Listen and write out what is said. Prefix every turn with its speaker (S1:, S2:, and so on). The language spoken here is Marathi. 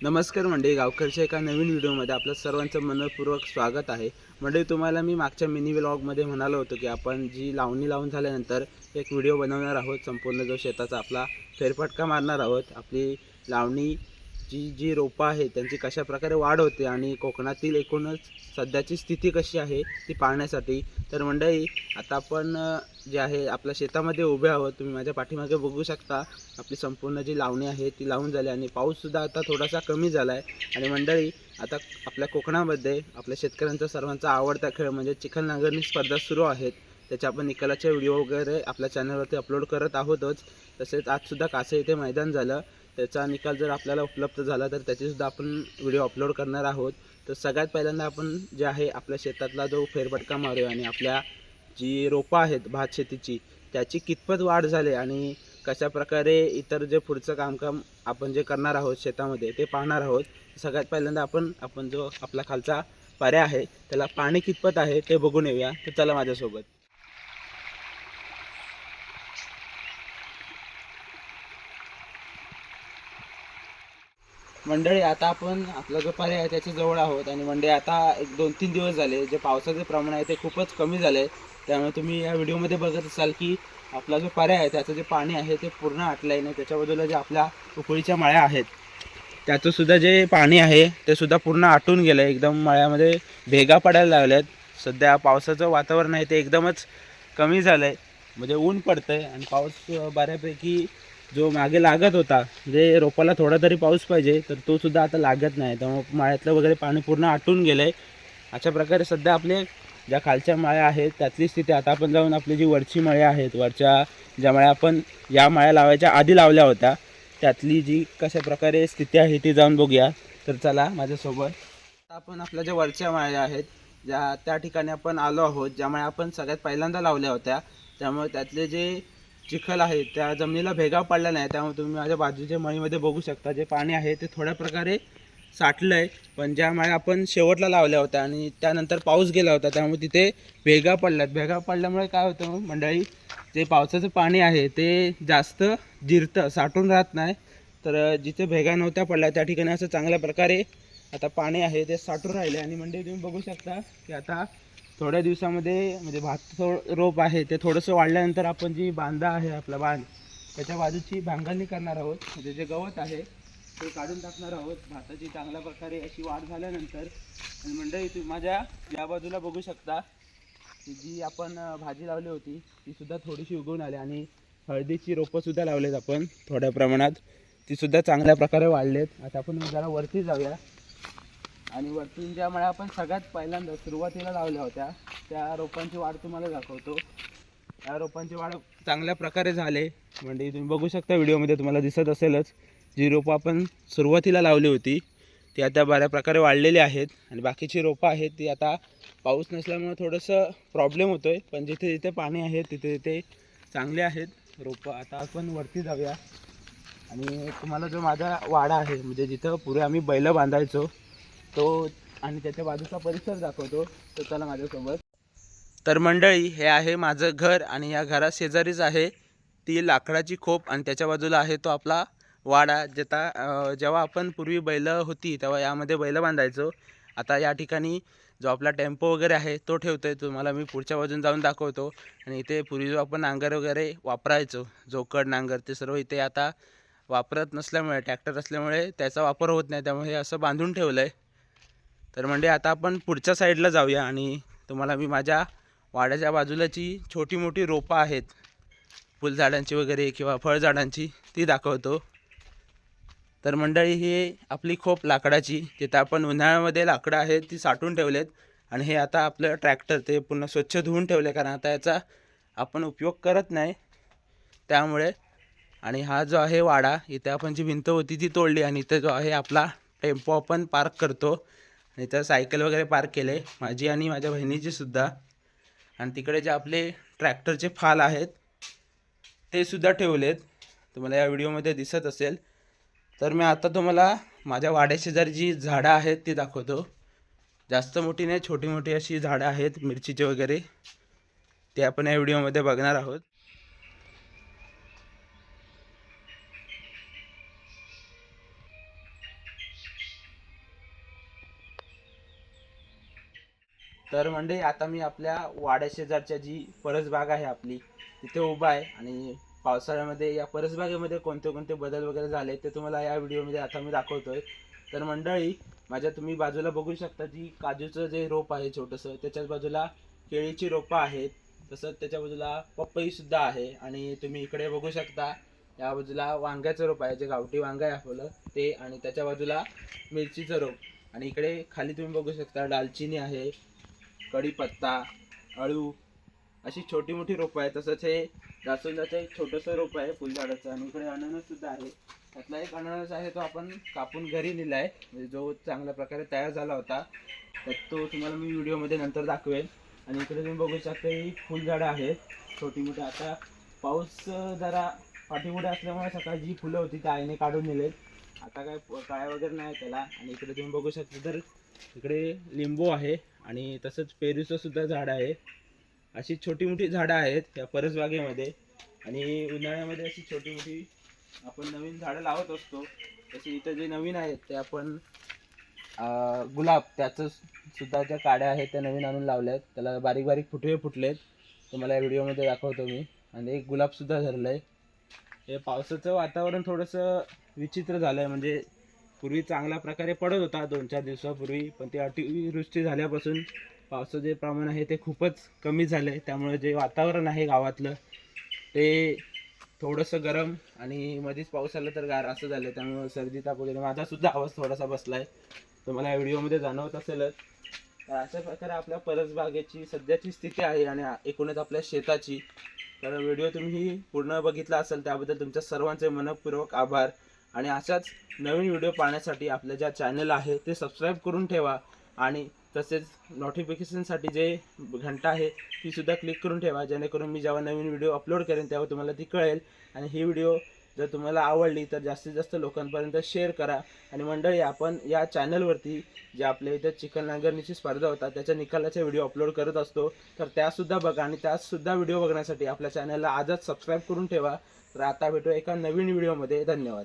S1: नमस्कार मंडळी गावकरच्या एका नवीन व्हिडिओमध्ये आपलं सर्वांचं मनपूर्वक स्वागत आहे. मंडळी तुम्हाला मी मागच्या मिनी व्लॉगमध्ये म्हणालो होतो की आपण जी लावणी लावून झाल्यानंतर एक व्हिडिओ बनवणार आहोत संपूर्ण जो शेताचा आपला फेरफटका मारणार आहोत आपली लावणी जी जी रोपं आहेत त्यांची कशा प्रकारे वाढ होते आणि कोकणातील एकूणच सध्याची स्थिती कशी आहे ती पाहण्यासाठी तर मंडळी आता आपण जे आहे आपल्या शेतामध्ये उभे आहोत तुम्ही माझ्या पाठीमागे बघू शकता आपली संपूर्ण जी लावणी आहे ती लावून झाली आणि पाऊससुद्धा आता थोडासा कमी झाला आहे आणि मंडळी आता आपल्या कोकणामध्ये आपल्या शेतकऱ्यांचा सर्वांचा आवडता खेळ म्हणजे चिखल नांगरणी स्पर्धा सुरू आहेत. त्याच्या आपण निकालाचे व्हिडिओ वगैरे आपल्या चॅनलवरती अपलोड करत आहोतच. तसेच आजसुद्धा कासे इथे मैदान झालं. त्याचा निकाल जर आपल्याला उपलब्ध झाला तर त्याचीसुद्धा आपण व्हिडिओ अपलोड करणार आहोत. तर सगळ्यात पहिल्यांदा आपण जे आहे आपल्या शेतातला जो फेरफटका मारूया आणि आपल्या जी रोपं आहेत भात शेतीची त्याची कितपत वाढ झाली आणि कशा प्रकारे इतर जे पुढचं कामकाम आपण जे करणार आहोत शेतामध्ये ते पाहणार आहोत. सगळ्यात पहिल्यांदा आपण आपण जो आपला खालचा पर्याय आहे त्याला पाणी कितपत आहे ते बघून येऊया. तर चला माझ्यासोबत. मंडळी आता आपण आपला जो पर्याय आहे त्याच्याजवळ आहोत. आणि मंडळी आता एक दोन तीन दिवस झाले जे पावसाचे प्रमाण आहे ते खूपच कमी झालं आहे त्यामुळे तुम्ही या व्हिडिओमध्ये बघत असाल की आपला जो पर्याय आहे त्याचं जे पाणी आहे ते पूर्ण आटलं आहे नाही त्याच्या बाजूला जे आपल्या उकळीच्या मळ्या आहेत त्याचं सुद्धा जे पाणी आहे ते सुद्धा पूर्ण आटून गेलं आहे एकदम मळ्यामध्ये भेगा पडायला लागल्यात. सध्या पावसाचं वातावरण आहे ते एकदमच कमी झालं आहे म्हणजे ऊन पडतं आहे आणि पाऊस बऱ्यापैकी जो मागे लागत होता म्हणजे रोपाला थोडा तरी पाऊस पाहिजे तर तो सुद्धा आता लागत नाही. त्यामुळे माळ्यातलं वगैरे पाणी पूर्ण आटून गेलं आहे अशा प्रकारे सध्या आपले ज्या खालच्या माळ्या आहेत त्यातली स्थिती आता आपण जाऊन आपली जी वरची माळ्या आहेत वरच्या ज्या माळ्या आपण या माळ्या लावायच्या आधी लावल्या होत्या त्यातली जी कशा प्रकारे स्थिती आहे ती जाऊन बघूया. तर चला माझ्यासोबत. आपण आपल्या ज्या वरच्या माळ्या आहेत ज्या त्या ठिकाणी आपण आलो आहोत ज्यामुळे आपण सगळ्यात पहिल्यांदा लावल्या होत्या त्यामुळे त्यातले जे चिखल आहे त्या जमिनीला भेगा पडला नाही त्यामुळे तुम्ही माझ्या बाजूच्या मळीमध्ये बघू शकता. जे पाणी आहे ते थोड्या प्रकारे साठलं आहे पण ज्या माळ्या आपण शेवटला लावल्या होत्या आणि त्यानंतर पाऊस गेला होता त्यामुळे तिथे भेगा पडल्यात. भेगा पडल्यामुळे काय होतं मंडळी जे पावसाचं पाणी आहे ते जास्त जिरतं साठून राहत नाही. तर जिथे भेगा नव्हत्या पडल्या त्या ठिकाणी असं चांगल्या प्रकारे आता पाणी आहे ते साठून राहिले. आणि मंडळी तुम्ही बघू शकता की आता थोड्या दिवसामध्ये म्हणजे भात रोप आहे ते थोडंसं वाढल्यानंतर आपण जी बांधा आहे आपला बांध त्याच्या बाजूची भांगलणी करणार आहोत. म्हणजे जे गवत आहे ते काढून टाकणार आहोत. भाताची चांगल्या प्रकारे अशी वाढ झाल्यानंतर आणि मंडळी तुम्ही माझ्या या बाजूला बघू शकता की जी आपण भाजी लावली होती तीसुद्धा थोडीशी उगवून आली आणि हळदीची रोपंसुद्धा लावलेत आपण थोड्या प्रमाणात. तीसुद्धा चांगल्या प्रकारे वाढलेत. आता आपण जरा वरती जाऊया. आणि वरतून ज्या मळ्या आपण सगळ्यात पहिल्यांदा सुरुवातीला लावल्या होत्या त्या रोपांची वाढ तुम्हाला दाखवतो. त्या रोपांची वाढ चांगल्या प्रकारे झाले. म्हणजे तुम्ही बघू शकता व्हिडिओमध्ये तुम्हाला दिसत असेलच जी रोपं आपण सुरुवातीला लावली होती ती आता बऱ्या प्रकारे वाढलेली आहेत. आणि बाकीची रोपं आहेत ती आता पाऊस नसल्यामुळे थोडंसं प्रॉब्लेम होतो आहे पण जिथे जिथे पाणी आहे तिथे तिथे चांगले आहेत. रोपं आता आपण वरती जाऊया. आणि तुम्हाला जो माझा वाडा आहे म्हणजे जिथं पुढे आम्ही बैलं बांधायचो तो आणि त्याच्या बाजूचा परिसर दाखवतो तो चला माझ्यासोबत. तर मंडळी हे आहे माझं घर आणि या घरा शेजारीच आहे ती लाकडाची खोप आणि त्याच्या बाजूला आहे तो आपला वाडा जेता जेव्हा आपण पूर्वी बैलं होती तेव्हा यामध्ये बैलं बांधायचो. आता या ठिकाणी जो आपला टेम्पो वगैरे आहे तो ठेवतो आहे तुम्हाला मी पुढच्या बाजून जाऊन दाखवतो. आणि इथे पूर्वी जो आपण नांगर वगैरे वापरायचो जोकड नांगर ते सर्व इथे आता वापरत नसल्यामुळे ट्रॅक्टर असल्यामुळे त्याचा वापर होत नाही. त्यामुळे हे असं बांधून ठेवलं आहे तर म्हणजे आता आपण पुढच्या साईडला जाऊया आणि तुम्हाला मी माझ्या वाड्याच्या बाजूलाची छोटी मोठी रोपं आहेत. फुलझाडांची वगैरे किंवा फळझाडांची ती दाखवतो. तर मंडळी ही आपली खोप लाकडाची तिथं आपण उन्हाळ्यामध्ये लाकडं आहेत ती साठवून ठेवलेत. आणि हे आता आपलं ट्रॅक्टर ते पूर्ण स्वच्छ धुवून ठेवले कारण आता याचा आपण उपयोग करत नाही. त्यामुळे आणि हा जो आहे वाडा इथे आपण जी भिंत होती ती तोडली आणि इथे जो आहे आपला टेम्पो आपण पार्क करतो. आणि तर सायकल वगैरे पार्क केले. माझी आणि माझ्या बहिणीची सुद्धा. आणि तिकडे जे आपले ट्रॅक्टरचे फाल आहेत ते सुद्धा ठेवलेत. तुम्हाला या व्हिडिओमध्ये दिसत असेल. तर मी आता तुम्हाला माझ्या वाड्याशेजारी जी झाडं आहेत ती दाखवतो. जास्त मोठी नाही छोटी मोठी अशी झाडं आहेत मिरचीचे वगैरे. ते आपण या व्हिडिओमध्ये बघणार आहोत. तर म्हणजे आता मी आपल्या वाड्याशेजारच्या जी परसबाग आहे आपली तिथे उभा आहे आणि पावसाळ्यामध्ये या परसबागेमध्ये कोणते कोणते बदल वगैरे झाले ते तुम्हाला या व्हिडिओमध्ये आता मी दाखवतोय. तर मंडळी माझ्या तुम्ही बाजूला बघू शकता जी काजूचं जे रोप आहे छोटंसं त्याच्याच बाजूला केळीची रोपं आहेत. तसंच त्याच्या बाजूला पपईसुद्धा आहे आणि तुम्ही इकडे बघू शकता या बाजूला वांग्याचं रोप आहे जे गावठी वांग आहे आपलं ते आणि त्याच्या बाजूला मिरचीचं रोप. आणि इकडे खाली तुम्ही बघू शकता दालचिनी आहे कढीपत्ता अळू अशी छोटी मोठी रोपं आहेत. तसंच हे जास्वंदाचं एक छोटंसं रोप आहे फुलझाडाचं. आणि इकडे अननससुद्धा आहे. त्यातला एक अननस आहे तो आपण कापून घरी नेला आहे. म्हणजे जो चांगल्या प्रकारे तयार झाला होता. तर तो तुम्हाला मी व्हिडिओमध्ये नंतर दाखवेन. आणि इकडे तुम्ही बघू शकता ही फुलझाडं आहेत. छोटी मोठी आता पाऊस जरा पाठीपुढे असल्यामुळे सकाळी जी फुलं होती त्या आईने काढून नेलेत. आता काय काळ्या वगैरे नाही त्याला. आणि इकडे तुम्ही बघू शकता तर इकडे लिंबू आहे आणि तसंच पेरूचं सुद्धा झाड आहे. अशी छोटी मोठी झाडं आहेत या परसबागेमध्ये. आणि उन्हाळ्यामध्ये अशी छोटी मोठी आपण नवीन झाडं लावत असतो. तशी इथं जे नवीन आहेत ते आपण गुलाब त्याचं सुद्धा ज्या काड्या आहेत त्या नवीन आणून लावल्या आहेत त्याला बारीक बारीक फुटवे फुटलेत. तुम्हाला या व्हिडिओमध्ये दाखवतो मी. आणि एक गुलाबसुद्धा धरलं आहे हे पावसाचं वातावरण थोडंसं विचित्र झालं आहे म्हणजे पूर्वी चांगल्या प्रकारे पडत होता दोन चार दिवसापूर्वी पण ते अतिवृष्टी झाल्यापासून पावसाचं जे प्रमाण आहे ते खूपच कमी झालं. आहे त्यामुळे जे वातावरण आहे गावातलं ते थोडंसं गरम आणि मध्येच पाऊस आला तर गार असं झालं. त्यामुळे सर्दी ताप वगैरे माझासुद्धा आवाज थोडासा बसला आहे तुम्हाला या व्हिडिओमध्ये जाणवत असेलच. तर अशा प्रकारे आपल्या परसबागेची सध्याची स्थिती आहे आणि एकूणच आपल्या शेताची. तर व्हिडिओ तुम्ही पूर्ण बघितला असेल त्याबद्दल तुमच्या सर्वांचे मनपूर्वक आभार. आणि अशाच नवीन व्हिडिओ पाहण्यासाठी आपलं ज्या चॅनल आहे ते सबस्क्राईब करून ठेवा आणि तसेच नोटिफिकेशनसाठी जे घंटा आहे ती सुद्धा क्लिक करून ठेवा जेणेकरून मी जेव्हा नवीन व्हिडिओ अपलोड करेन तेव्हा तुम्हाला ती कळेल. आणि ही व्हिडिओ जर तुम्हाला आवडली तर जास्तीत जास्त लोकांपर्यंत शेअर करा. आणि मंडळी आपण या चॅनलवरती जे आपल्या इथं चिकन नांगरणीची स्पर्धा होता त्याच्या निकालाचे व्हिडिओ अपलोड करत असतो तर त्यासुद्धा बघा आणि त्यासुद्धा व्हिडिओ बघण्यासाठी आपल्या चॅनलला आजच सबस्क्राईब करून ठेवा. तर आता भेटू एका नवीन व्हिडिओमध्ये. धन्यवाद.